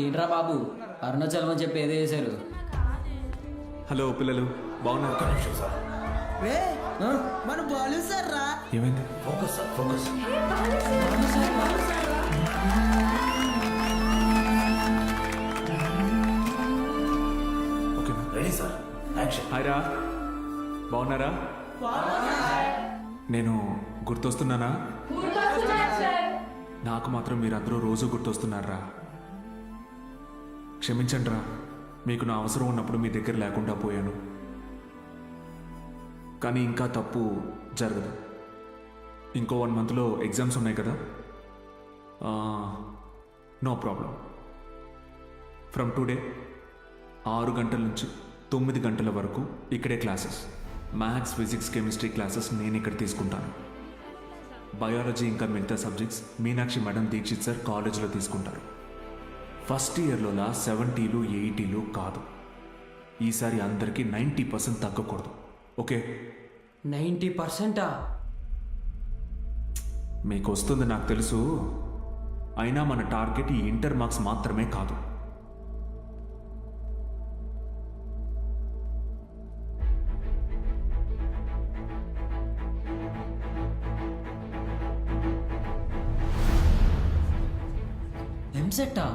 ఏంట్రా బాబు? అరుణాచలం అని చెప్పి ఏదో చేశారు. హలో పిల్లలు బాగున్నారు? రే మన బాలు సార్ రా ఏమైంది? Focus sir focus. ఓకేనా? Ready sir action. హాయ్ రా బాగున్నారా? నేను గుర్తొస్తున్నానా? నాకు మాత్రం మీరందరూ రోజు గుర్తొస్తున్నారా? క్షమించండి రా మీకు నా అవసరం ఉన్నప్పుడు మీ దగ్గర లేకుండా పోయాను. కానీ ఇంకా తప్పు జరగదు. ఇంకో వన్ మంత్లో ఎగ్జామ్స్ ఉన్నాయి కదా? No problem. ఫ్రమ్ టుడే ఆరు గంటల నుంచి తొమ్మిది గంటల వరకు ఇక్కడే classes. Maths physics chemistry classes నేను ఇక్కడ తీసుకుంటాను. బయాలజీ ఇంకా మిగతా subjects Meenakshi madam Dixit sir కాలేజీలో తీసుకుంటారు. ఫస్ట్ ఇయర్లోలా సెవెంటీలు ఎయిటీలు కాదు. ఈసారి అందరికీ నైంటీ పర్సెంట్ తగ్గకూడదు. ఓకే? నైంటీ పర్సెంటా? మీకు వస్తుంది నాకు తెలుసు. అయినా మన టార్గెట్ ఈ ఇంటర్ మార్క్స్ మాత్రమే కాదు. ఎంసెట్టా?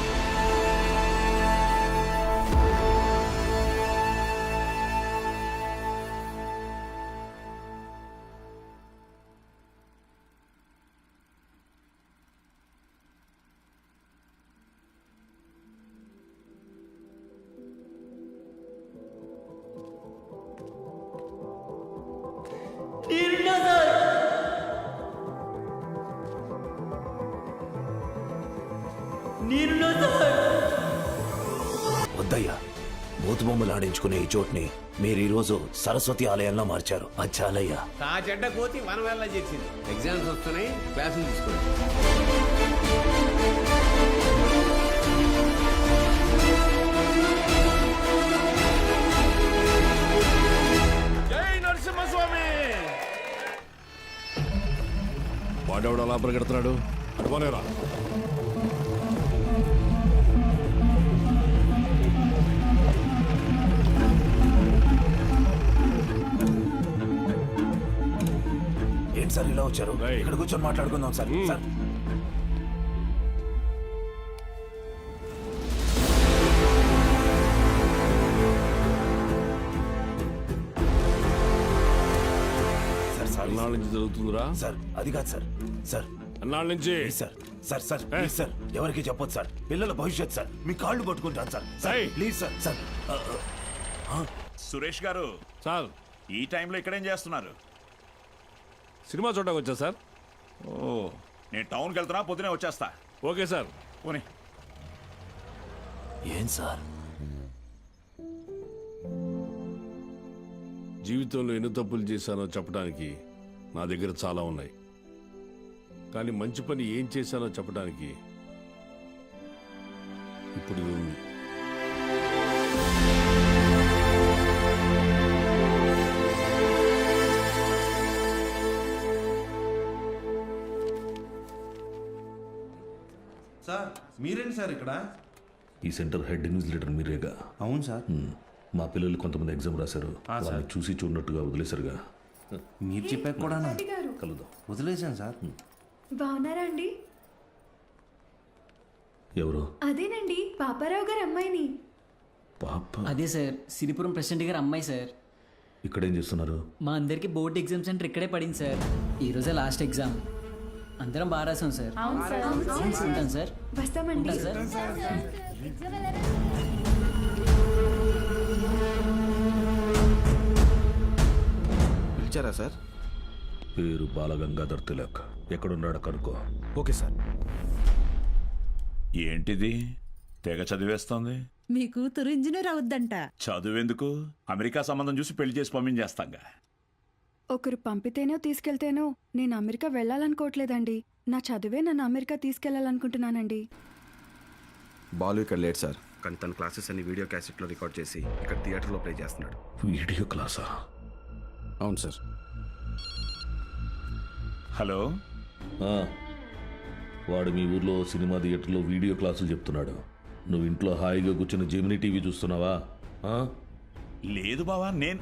బొమ్మలు ఆడించుకునే ఈ చోటుని మీరు ఈరోజు సరస్వతి ఆలయంలో మార్చారు. అది చాలయ్యా ఆ చెడ్డ కోతి మనం వెళ్ళ చేసింది. ఎగ్జామ్స్ వస్తున్నాయి క్లాసులు తీసుకోండి. జై నరసింహస్వామి! వాడెవడు అలా పరిగెడుతున్నాడు అడుగునేరా ఏంటి సార్ ఇలా వచ్చారు. ఇక్కడ కూర్చొని మాట్లాడుకుందాం సార్. సార్. సార్ సార్ అన్నాళ్ళ నుంచి జరుగుతుందిరా? సార్ అది కాదు సార్. సార్. అన్నాళ్ళ నుంచి? Sir. Sir sir please sir. ఎవరికి చెప్పొద్దు సార్. పిల్లల భవిష్యత్ సార్. మీ కాళ్ళు పట్టుకుంటాను sir. Sir. Please sir sir. Suresh గారు సార్. ఈ టైంలో ఇక్కడేం చేస్తున్నారు? సినిమా చూడడానికి వచ్చా సార్? ఓ నేను టౌన్కి వెళ్తున్నా పొద్దునే వచ్చేస్తా. Okay sir. పోనీ. ఏం సార్? జీవితంలో ఎన్ని తప్పులు చేశానో చెప్పడానికి నా దగ్గర చాలా ఉన్నాయి. కానీ మంచి పని ఏం చేశానో చెప్పడానికి ఇప్పుడు ఉంది మీరేంటి సార్ ఇక్కడ? ఈ సెంటర్ హెడ్ ఇన్విజిలేటర్ మీరేగా? అవును సార్. మ్, పిల్లలు కొంతమంది ఎగ్జామ్ రాశారు. వాళ్ళని చూసి చూడనట్టుగా వదిలేశారుగా. మీరు చెప్పాక కూడా కలుద్దాం. వదిలేశాను సార్. బాగున్నారా అండి? ఎవరు? అదేనండి పాపారావు గారు అమ్మాయిని. పాప? అదే సార్ సిరిపురం ప్రెసిడెంట్ గారు అమ్మాయి సార్. ఇక్కడేం చేస్తున్నారు? మా అందరికి బోర్డు ఎగ్జామ్ సెంటర్ ఇక్కడే పడింది సార్. ఈరోజే లాస్ట్ ఎగ్జామ్. అందరం బాగా రాసాం సార్. ఉంటాను సార్. వస్తామండి. సార్. పిలిచారా సార్? పేరు బాలగంగాధర్ తిలక్. ఎక్కడున్నాడో కనుక్కో. Okay sir. ఏంటిది? తెగ చదివేస్తోంది? మీ కూతురు ఇంజనీర్ అవుద్దంట. చదువెందుకు? అమెరికా సంబంధం చూసి పెళ్ళి చేసి పంపించేస్తాంగా. ఒకరు పంపితేనో తీసుకెళ్తేనో నేను అమెరికా వెళ్ళాలనుకోవట్లేదండి. నా చదువే నన్ను అమెరికా తీసుకెళ్ళాలనుకుంటున్నానండి. బాలు ఇక్కడ లేట్ సార్. కానీ తన క్లాసెస్ అన్ని వీడియో క్యాసెట్లో రికార్డ్ చేసి ఇక్కడ థియేటర్లో ప్లే చేస్తున్నాడు. వీడియో క్లాసా? అవును సార్. హలో? ఆ, వాడు మీ ఊర్లో సినిమా థియేటర్లో వీడియో క్లాసులు చెప్తున్నాడు. నువ్వు ఇంట్లో హాయిగా కూర్చుని జెమినీ టీవీ చూస్తున్నావా? ఆ? లేదు బావా నేను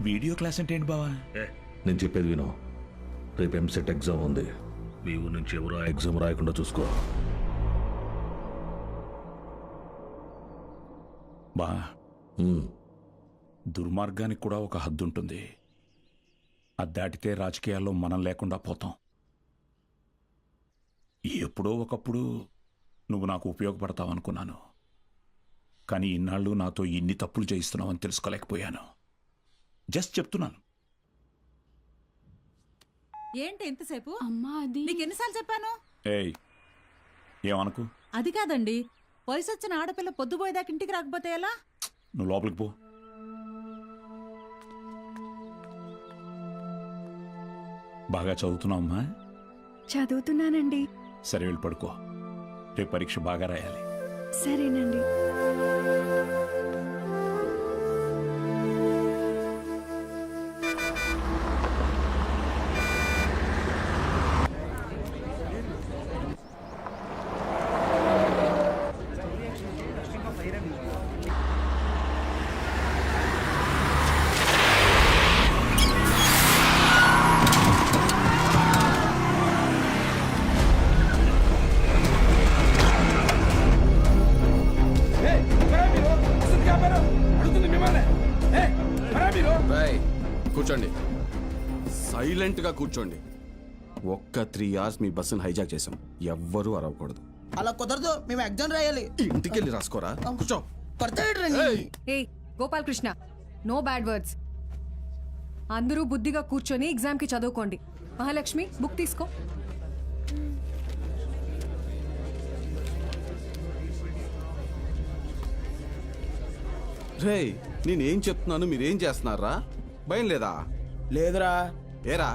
వీడియో క్లాస్ అంటే ఏంటి బావా? నేను చెప్పేది విను. రేపు ఎంసెట్ ఎగ్జామ్ ఉంది. మీ ఊరు నుంచి ఎవరు ఆ ఎగ్జామ్ రాయకుండా చూసుకో. బా ఉమ్, దుర్మార్గానికి కూడా ఒక హద్దు ఉంటుంది. అది దాటితే రాజకీయాల్లో మనం లేకుండా పోతాం. ఎప్పుడో ఒకప్పుడు నువ్వు నాకు ఉపయోగపడతావు అనుకున్నాను కానీ ఇన్నాళ్ళు నాతో ఇన్ని తప్పులు చేయిస్తున్నావని తెలుసుకోలేకపోయాను. జస్ట్ చెప్తున్నాను. ఏంటి ఎంతసేపు అమ్మా అది నీకు ఎన్నిసార్లు చెప్పాను? ఏయ్ ఏమనుకు? అది కాదండి. వయసు వచ్చిన ఆడపిల్ల పొద్దుపోయేదాకా ఇంటికి రాకపోతే ఎలా? నువ్వు లోపలికి పో. బాగా చదువుతున్నావమ్మా చదువుతున్నానండి. సరే వెళ్ళి పడుకో. రేపు పరీక్ష బాగా రాయాలి. సరేనండి. కూర్చోండి. సైలెంట్గా కూర్చోండి. ఒక్క త్రీ అవర్స్ మీ బస్సును హైజాక్ చేసాం ఎవ్వరూ అరవకూడదు. అలా కుదరదు మేము ఎగ్జామ్ రాయాలి. ఇంటికి వెళ్ళి రాసుకోరా? కూర్చో. ఏ గోపాలకృష్ణ నో బ్యాడ్ వర్డ్స్. అందరూ బుద్ధిగా కూర్చొని ఎగ్జామ్కి చదువుకోండి. మహాలక్ష్మి బుక్ తీసుకో. రే నేనేం చెప్తున్నాను మీరేం చేస్తున్నారా? భయం లేదా? లేదురా. ఏరా?